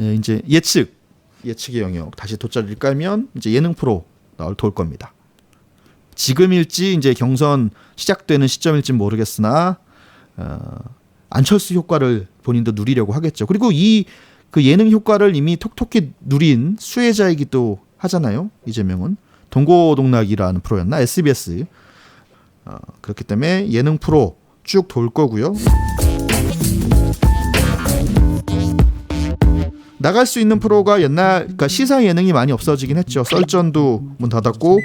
예, 이제 예측 예측의 영역 다시 돗자리를 깔면 이제 예능 프로 나올 돌 겁니다. 지금일지 이제 경선 시작되는 시점일지 모르겠으나 어, 안철수 효과를 본인도 누리려고 하겠죠. 그리고 이 그 예능 효과를 이미 톡톡히 누린 수혜자이기도 하잖아요. 이재명은 동고동락이라는 프로였나 SBS 어, 그렇기 때문에 예능 프로 쭉 돌 거고요. 나갈 수 있는 프로가 옛날 그러니까 시사 예능이 많이 없어지긴 했죠. 썰전도 문 닫았고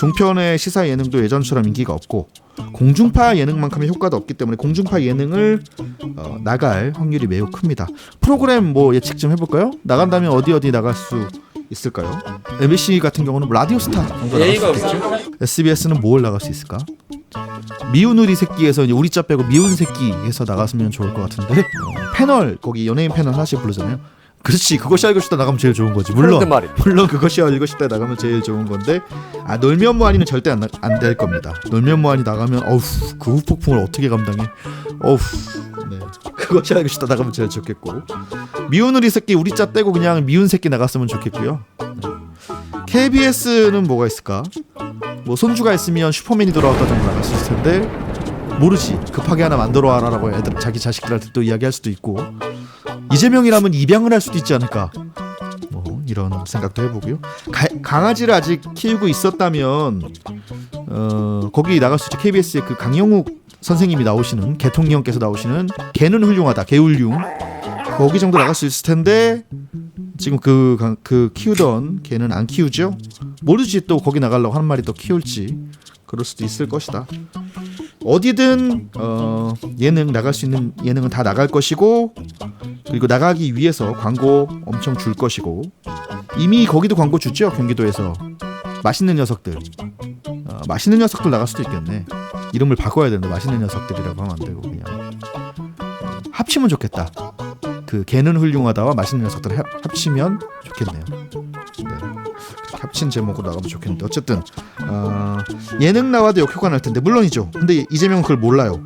종편의 시사 예능도 예전처럼 인기가 없고 공중파 예능만큼의 효과도 없기 때문에 공중파 예능을 어, 나갈 확률이 매우 큽니다. 프로그램 뭐 예측 좀 해볼까요? 나간다면 어디 어디 나갈 수 있을까요? MBC 같은 경우는 라디오스타 정도 나갈 수 있겠죠. SBS는 뭘 나갈 수 있을까? 미운 우리 새끼에서 이제 우리 자 빼고 미운 새끼에서 나갔으면 좋을 것 같은데 어, 패널 거기 연예인 패널 하나씩 부르잖아요. 그렇지. 그것이 알고 싶다 나가면 제일 좋은 거지. 물론. 물론 그것이 알고 싶다 나가면 제일 좋은 건데 아 놀면 뭐하니는 절대 안될 겁니다. 놀면 뭐하니 나가면 어우 그 후폭풍을 어떻게 감당해? 어우 네. 그것이 알고 싶다 나가면 제일 좋겠고. 미운 우리 새끼 우리 자 떼고 그냥 미운 새끼 나갔으면 좋겠고요. 네. KBS는 뭐가 있을까? 뭐 손주가 있으면 슈퍼맨이 돌아왔다 정도 있을 텐데 모르지. 급하게 하나 만들어 와라라고 애들 자기 자식들한테 또 이야기할 수도 있고 이재명이라면 입양을 할 수도 있지 않을까? 뭐 이런 생각도 해보고요. 가- 강아지를 아직 키우고 있었다면 어 거기 나갈 수 있죠. KBS의 그 강영욱 선생님이 나오시는 개통령께서 나오시는 개는 훌륭하다 개훌륭 거기 정도 나갈 수 있을 텐데 지금 그, 강- 그 키우던 개는 안 키우죠? 모르지 또 거기 나가려고 한 마리 더 키울지 그럴 수도 있을 것이다. 어디든 어, 예능 나갈 수 있는 예능은 다 나갈 것이고 그리고 나가기 위해서 광고 엄청 줄 것이고 이미 거기도 광고 주죠? 경기도에서. 맛있는 녀석들. 어, 맛있는 녀석들 나갈 수도 있겠네. 이름을 바꿔야 되는데 맛있는 녀석들이라고 하면 안 되고 그냥. 합치면 좋겠다. 그 개는 훌륭하다와 맛있는 녀석들 합, 합치면 좋겠네요. 네. 합친 제목으로 나가면 좋겠는데 어쨌든 어, 예능 나와도 역효과 날 텐데 물론이죠. 근데 이재명은 그걸 몰라요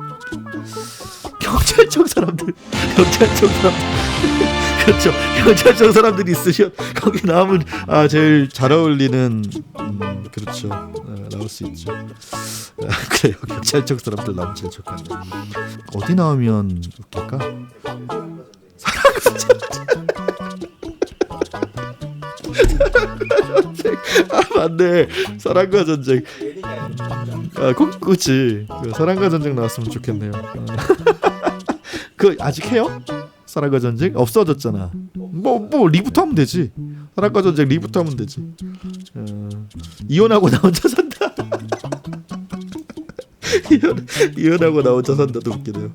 경찰청 사람들 경찰청 사람들. 그렇죠. 경찰청 사람들이 있으면 거기 나오면 아 제일 잘 어울리는 음, 그렇죠. 어, 나올 수 있죠. 아, 그래요 경찰청 사람들 나오면 제일 좋겠네. 어디 나오면 웃길까? 아 맞네. 사랑과 전쟁. 아 그, 그치. 그 사랑과 전쟁 나왔으면 좋겠네요. 어. 그 아직 해요? 사랑과 전쟁? 없어졌잖아. 뭐뭐 리부터 하면 되지. 사랑과 전쟁 리부터 하면 되지. 어, 이혼하고 나 혼자 산다. 이혼, 이혼 하고 나 혼자 산다도 웃기네요.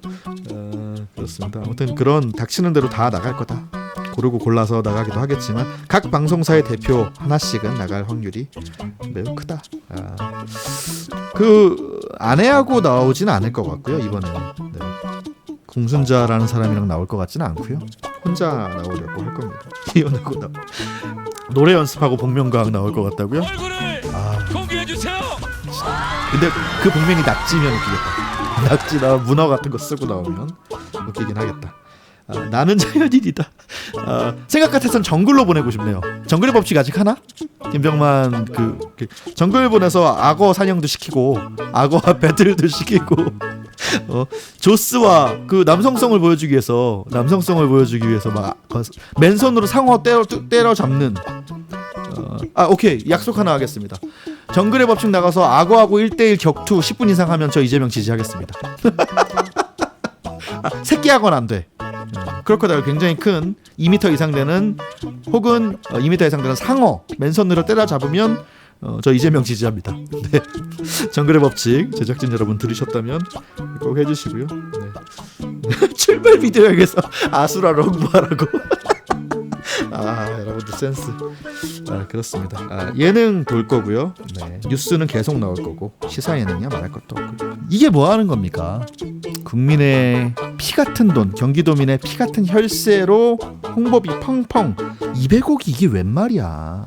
어, 그렇습니다. 아무튼 그런 닥치는 대로 다 나갈 거다. 고르고 골라서 나가기도 하겠지만 각 방송사의 대표 하나씩은 나갈 확률이 매우 크다. 아, 그 아내하고 나오진 않을 것 같고요 이번에는. 네. 공순자라는 사람이랑 나올 것 같지는 않고요 혼자 나오려고 할 겁니다. 이혼하고 나 노래 연습하고 복면가왕 나올 것 같다고요? 얼굴을 아 공개해 주세요. 근데 그 복면이 낙지면 웃기겠다. 낙지나 문어 같은 거 쓰고 나오면 웃기긴 하겠다. 아, 나는 자연인이다. 아, 생각 같아선 정글로 보내고 싶네요. 정글의 법칙 아직 하나? 김병만 그, 그 정글 보내서 악어 사냥도 시키고 악어와 배틀도 시키고 어, 조스와 그 남성성을 보여주기 위해서 남성성을 보여주기 위해서 막 어, 맨손으로 상어 때려 때려 잡는 어, 아 오케이 약속 하나 하겠습니다. 정글의 법칙 나가서 악어하고 1대1 격투 10분 이상 하면 저 이재명 지지하겠습니다. 아, 새끼 악어는 안 돼. 어, 크로커다일 굉장히 큰 2m 이상 되는 혹은 어, 2m 이상 되는 상어 맨손으로 때려 잡으면 어, 저 이재명 지지합니다. 네. 정글의 법칙 제작진 여러분 들으셨다면 꼭 해주시고요. 네. 출발 비디오에서 아수라를 홍보하라고. 아 여러분들 센스. 아 그렇습니다. 아, 예능 볼 거고요. 네. 뉴스는 계속 나올 거고 시사 예능이야 말할 것도 없고. 이게 뭐 하는 겁니까? 국민의 피 같은 돈, 경기도민의 피 같은 혈세로 홍보비 펑펑 200억이 이게 웬 말이야?